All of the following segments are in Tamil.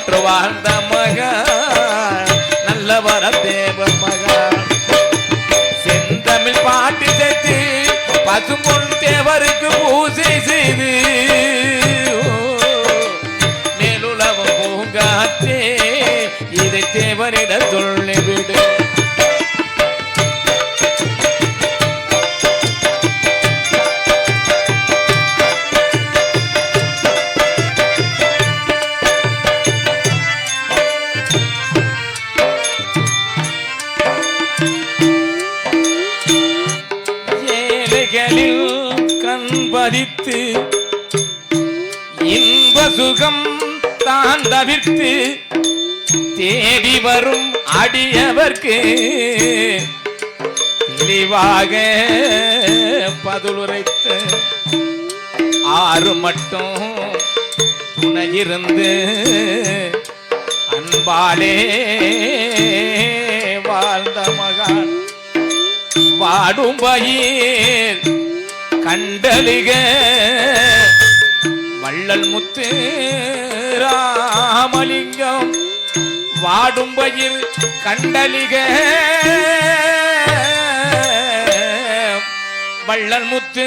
போற்று போட்டு வாழ்ந்த மகா நல்லவர தேவ மக செந்தமிழ் பாட்டு சேர்த்து பசும்பொன் தேவருக்கு பூசை செய்து மேலுலகம் பூங்காற்றே இதை தேவரிட சொல்லிவிடு ஏழைகளில் கண் பதித்து இன்ப சுகம் தான் தவிர்த்து தேடி வரும் அடியவர்க்கு தெளிவாக பதிலுரைத்த ஆறு மட்டும் துணையிருந்து அன்பாலே வாழ்ந்த மகான். வாடும் பயிர் கண்டலிக வள்ளல் முத்து ராமலிங்கம் வாடும்பயில் கண்டலிக வள்ளல் முத்து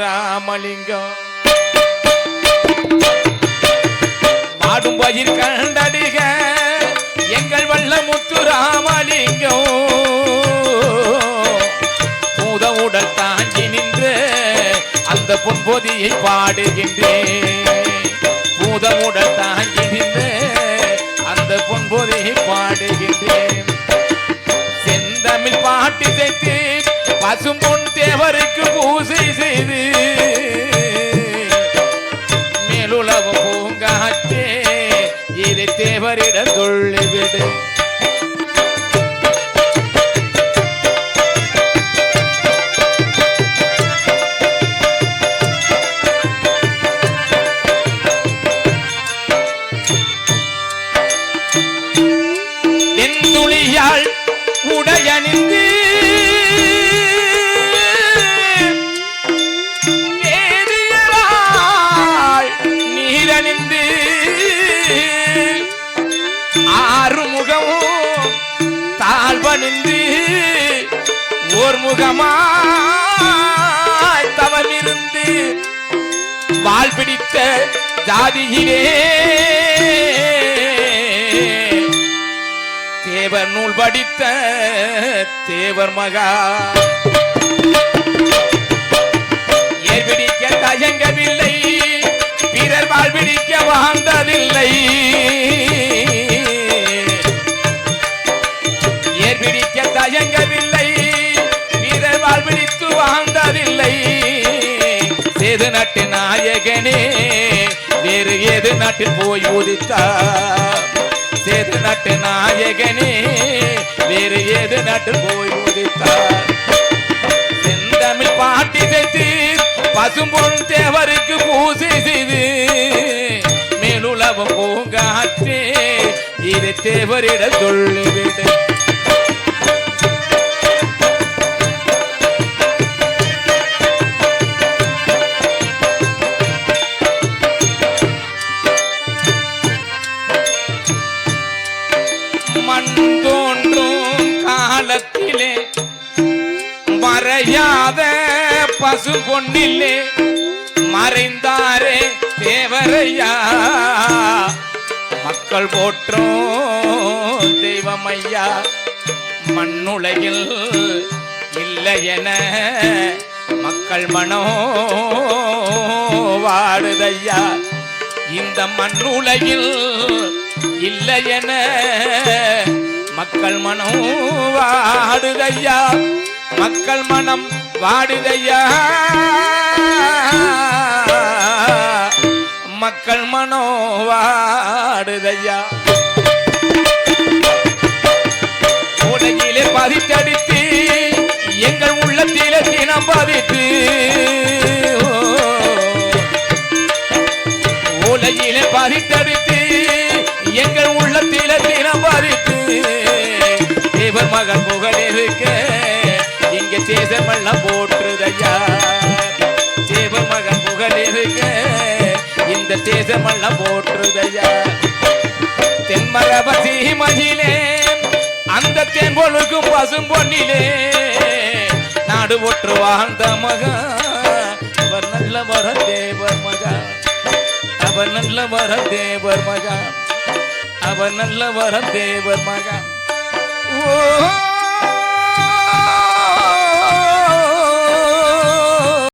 ராமலிங்கம் வாடும் பயிர் கண்டடிக எங்கள் வள்ள முத்து ராமலிங்கம். பூத உடல் நின்று அந்த பொன்பொதியை பாடுகின்றேன். பூதமுடன் தாங்கி நின்று அந்த பொன்பொதியை பாடுகின்றேன். செந்தமிழ் பாட்டு சேர்த்து பசும்பொன் தேவருக்கு பூசை செய்து. மேலுலகம் பூங்காற்றே இதை தேவரிடம் சொல்லிவிடு. நீரணிந்து ஆறுமுகமும் தாழ்வணிந்து ஓர் முகமாய் தவமிருந்து வாள் பிடித்த ஜாதியிலே. தேவர் நூல் படித்த தேவர் மகா. ஏற்பிடிக்க தயங்கவில்லை. பிறர் வாழ்பிடிக்க வாழ்ந்ததில்லை ஏற்பிடிக்க தயங்கவில்லை? பிறர் வாழ்பிடித்து வாழ்ந்ததில்லை சேது நாட்டு நாயகனே வேறு ஏது நாட்டில் போய் உதித்தார்? சேது நாட்டு நாயகனே வேறு ஏது நாட்டில் போய் உதித்தார்? செந்தமிழ் பாட்டி செய்து பசும்பொருள் தேவருக்கு பூசை செய்து மேலுலகம் பூங்காற்றே. இது தேவரிட சொல்லிவிடு. பசு பொன்னிலே மறைந்தாரே தேவரையா. மக்கள் போற்றும் தெய்வமையா. மண்ணுலகில் இல்லை என மக்கள் மனோ வாடுதையா. இந்த மண்ணுலகில் இல்லை என மக்கள் மனம் வாடுதையா. மக்கள் மனம் வாடுதையா. மக்கள் மனோ வாடுதையா. உலகிலே பதித்தடித்து எங்கள் உள்ளத்திலே தினம் பதித்து. உலகிலே பதித்தடித்து எங்கள் உள்ளத்திலே தினம் பதித்து. தேவர் மகன் புகழ் இருக்க இங்கே சேசமெல்லாம் தேசமெல்லாம் போற்றுதைய தென்மரபதி மகிழே அந்த தேன்பொழுக்கும் பசும் பொன்னிலே. நாடு ஒற்று வாழ்ந்த மகா அவர் நல்ல வர தேவர் மகா. அவர் நல்ல வர தேவர் மகா. அவர் நல்ல வர தேவர் மகா. ஓ